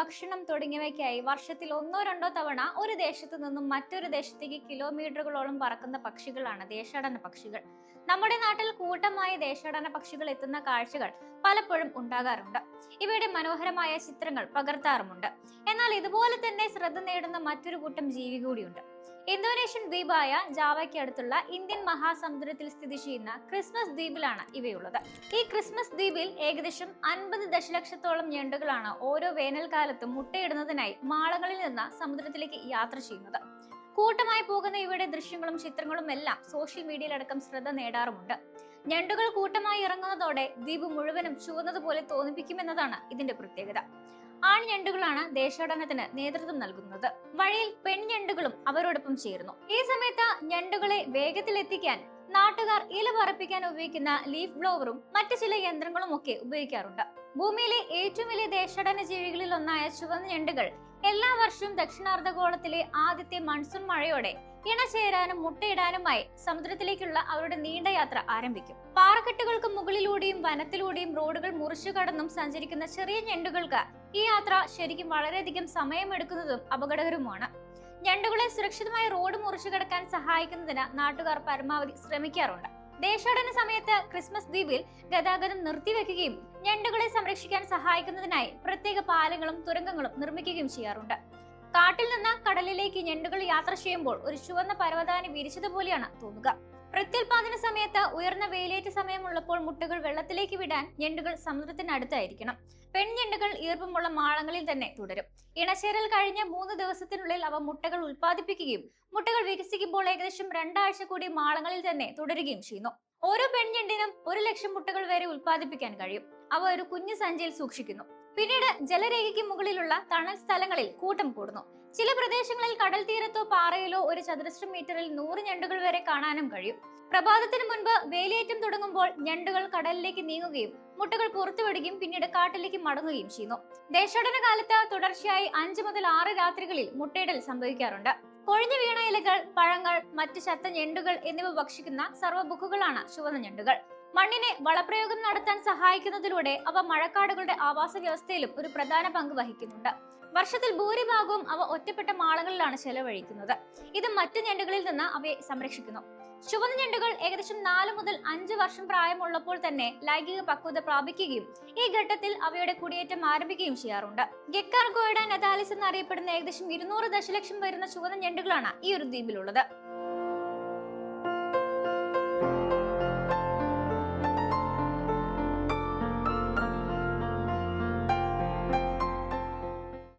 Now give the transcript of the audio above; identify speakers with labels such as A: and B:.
A: ഭക്ഷണം തുടങ്ങിയവയ്ക്കായി വർഷത്തിൽ ഒന്നോ രണ്ടോ തവണ ഒരു ദേശത്തു നിന്നും മറ്റൊരു ദേശത്തേക്ക് കിലോമീറ്ററുകളോളം പറക്കുന്ന പക്ഷികളാണ് ദേശാടന പക്ഷികൾ. നമ്മുടെ നാട്ടിൽ കൂട്ടമായി ദേശാടന പക്ഷികൾ എത്തുന്ന കാഴ്ചകൾ പലപ്പോഴും ഉണ്ടാകാറുണ്ട്. ഇവയുടെ മനോഹരമായ ചിത്രങ്ങൾ പകർത്താറുമുണ്ട്. എന്നാൽ ഇതുപോലെ തന്നെ ശ്രദ്ധ നേടുന്ന മറ്റൊരു കൂട്ടം ജീവി കൂടിയുണ്ട്. ഇന്തോനേഷ്യൻ ദ്വീപായ ജാവയ്ക്ക് അടുത്തുള്ള ഇന്ത്യൻ മഹാസമുദ്രത്തിൽ സ്ഥിതി ചെയ്യുന്ന ക്രിസ്മസ് ദ്വീപിലാണ് ഇവയുള്ളത്. ഈ ക്രിസ്മസ് ദ്വീപിൽ ഏകദേശം അൻപത് ദശലക്ഷത്തോളം ഞണ്ടുകളാണ് ഓരോ വേനൽക്കാലത്തും മുട്ടയിടുന്നതിനായി മാളങ്ങളിൽ നിന്ന് സമുദ്രത്തിലേക്ക് യാത്ര ചെയ്യുന്നത്. കൂട്ടമായി പോകുന്ന ഇവയുടെ ദൃശ്യങ്ങളും ചിത്രങ്ങളും എല്ലാം സോഷ്യൽ മീഡിയയിലടക്കം ശ്രദ്ധ നേടാറുമുണ്ട്. ഞണ്ടുകൾ കൂട്ടമായി ഇറങ്ങുന്നതോടെ ദ്വീപ് മുഴുവനും ചുവന്നതുപോലെ തോന്നിപ്പിക്കുമെന്നതാണ് ഇതിന്റെ പ്രത്യേകത. ആൺഞണ്ടുകളാണ് ദേശാടനത്തിന് നേതൃത്വം നൽകുന്നത്. വഴിയിൽ പെൺഞണ്ടുകളും അവരോടൊപ്പം ചേരുന്നു. ഈ സമയത്ത് ഞണ്ടുകളെ വേഗത്തിലെത്തിക്കാൻ നാട്ടുകാർ ഇല പറപ്പിക്കാൻ ഉപയോഗിക്കുന്ന ലീഫ് ബ്ലോവറും മറ്റു ചില യന്ത്രങ്ങളും ഒക്കെ ഉപയോഗിക്കാറുണ്ട്. ഭൂമിയിലെ ഏറ്റവും വലിയ ദേശാടന ജീവികളിൽ ഒന്നായ ചുവന്ന ഞണ്ടുകൾ എല്ലാ വർഷവും ദക്ഷിണാർദ്ധഗോളത്തിലെ ആദ്യത്തെ മൺസൂൺ മഴയോടെ ഇണചേരാനും മുട്ടയിടാനുമായി സമുദ്രത്തിലേക്കുള്ള അവരുടെ നീണ്ട യാത്ര ആരംഭിക്കും. പാറക്കെട്ടുകൾക്ക് മുകളിലൂടെയും വനത്തിലൂടെയും റോഡുകൾ മുറിച്ചു കടന്നും സഞ്ചരിക്കുന്ന ചെറിയ ഞണ്ടുകൾക്ക് ഈ യാത്ര ശരിക്കും വളരെയധികം സമയമെടുക്കുന്നതും അപകടകരവുമാണ്. ഞണ്ടുകളെ സുരക്ഷിതമായി റോഡ് മുറിച്ചു കിടക്കാൻ സഹായിക്കുന്നതിന് നാട്ടുകാർ പരമാവധി ശ്രമിക്കാറുണ്ട്. ദേശാടന സമയത്ത് ക്രിസ്മസ് ദ്വീപിൽ ഗതാഗതം നിർത്തിവെക്കുകയും ഞണ്ടുകളെ സംരക്ഷിക്കാൻ സഹായിക്കുന്നതിനായി പ്രത്യേക പാലങ്ങളും തുരങ്കങ്ങളും നിർമ്മിക്കുകയും ചെയ്യാറുണ്ട്. കാട്ടിൽ നിന്ന് കടലിലേക്ക് ഞണ്ടുകൾ യാത്ര ചെയ്യുമ്പോൾ ഒരു ചുവന്ന പർവതാനി വിരിച്ചതുപോലെയാണ് തോന്നുക. പ്രത്യുൽപാദന സമയത്ത് ഉയർന്ന വെയിലേറ്റ സമയമുള്ളപ്പോൾ മുട്ടകൾ വെള്ളത്തിലേക്ക് വിടാൻ ഞണ്ടുകൾ സമുദ്രത്തിനടുത്തായിരിക്കണം പെൺഞണ്ടുകൾ ഈർപ്പമുള്ള മാളങ്ങളിൽ തന്നെ തുടരും. ഇണചേരൽ കഴിഞ്ഞ മൂന്ന് ദിവസത്തിനുള്ളിൽ അവ മുട്ടകൾ ഉൽപ്പാദിപ്പിക്കുകയും മുട്ടകൾ വികസിക്കുമ്പോൾ ഏകദേശം രണ്ടാഴ്ച കൂടി മാളങ്ങളിൽ തന്നെ തുടരുകയും ചെയ്യുന്നു. ഓരോ പെൺഞണ്ടിനും ഒരു ലക്ഷം മുട്ടകൾ വരെ ഉൽപ്പാദിപ്പിക്കാൻ കഴിയും. അവ ഒരു കുഞ്ഞു സഞ്ചിയിൽ സൂക്ഷിക്കുന്നു. പിന്നീട് ജലരേഖയ്ക്ക് മുകളിലുള്ള തണൽ സ്ഥലങ്ങളിൽ കൂട്ടം കൂടുന്നു. ചില പ്രദേശങ്ങളിൽ കടൽ തീരത്തോ പാറയിലോ ഒരു ചതുരശ്ര മീറ്ററിൽ നൂറ് ഞണ്ടുകൾ വരെ കാണാനും കഴിയും. പ്രഭാതത്തിന് മുൻപ് വേലിയേറ്റം തുടങ്ങുമ്പോൾ ഞണ്ടുകൾ കടലിലേക്ക് നീങ്ങുകയും മുട്ടകൾ പുറത്തുവിടുകയും പിന്നീട് കാട്ടിലേക്ക് മടങ്ങുകയും ചെയ്യുന്നു. ദേശാടന കാലത്ത് തുടർച്ചയായി അഞ്ച് മുതൽ ആറ് രാത്രികളിൽ മുട്ടയിടൽ സംഭവിക്കാറുണ്ട്. കൊഴിഞ്ഞു വീണ ഇലകൾ പഴങ്ങൾ മറ്റ് ചത്ത ഞണ്ടുകൾ എന്നിവ ഭക്ഷിക്കുന്ന സർവബുക്കുകളാണ് ചുവന്ന ഞണ്ടുകൾ. മണ്ണിനെ വളപ്രയോഗം നടത്താൻ സഹായിക്കുന്നതിലൂടെ അവ മഴക്കാടുകളുടെ ആവാസ വ്യവസ്ഥയിലും ഒരു പ്രധാന പങ്ക് വഹിക്കുന്നുണ്ട്. വർഷത്തിൽ ഭൂരിഭാഗവും അവ ഒറ്റപ്പെട്ട മാളങ്ങളിലാണ് ചെലവഴിക്കുന്നത്. ഇത് മറ്റു ഞണ്ടുകളിൽ നിന്ന് അവയെ സംരക്ഷിക്കുന്നു. ചുവന്ന ഞണ്ടുകൾ ഏകദേശം നാല് മുതൽ അഞ്ച് വർഷം പ്രായമുള്ളപ്പോൾ തന്നെ ലൈംഗിക പക്വത പ്രാപിക്കുകയും ഈ ഘട്ടത്തിൽ അവയുടെ കുടിയേറ്റം ആരംഭിക്കുകയും ചെയ്യാറുണ്ട്. ഗെക്കാർഗോയിഡ നെതാലിസ് എന്നറിയപ്പെടുന്ന ഏകദേശം ഇരുന്നൂറ് ദശലക്ഷം വരുന്ന ചുവന്ന ഞണ്ടുകളാണ് ഈ ഒരു ദ്വീപിലുള്ളത്.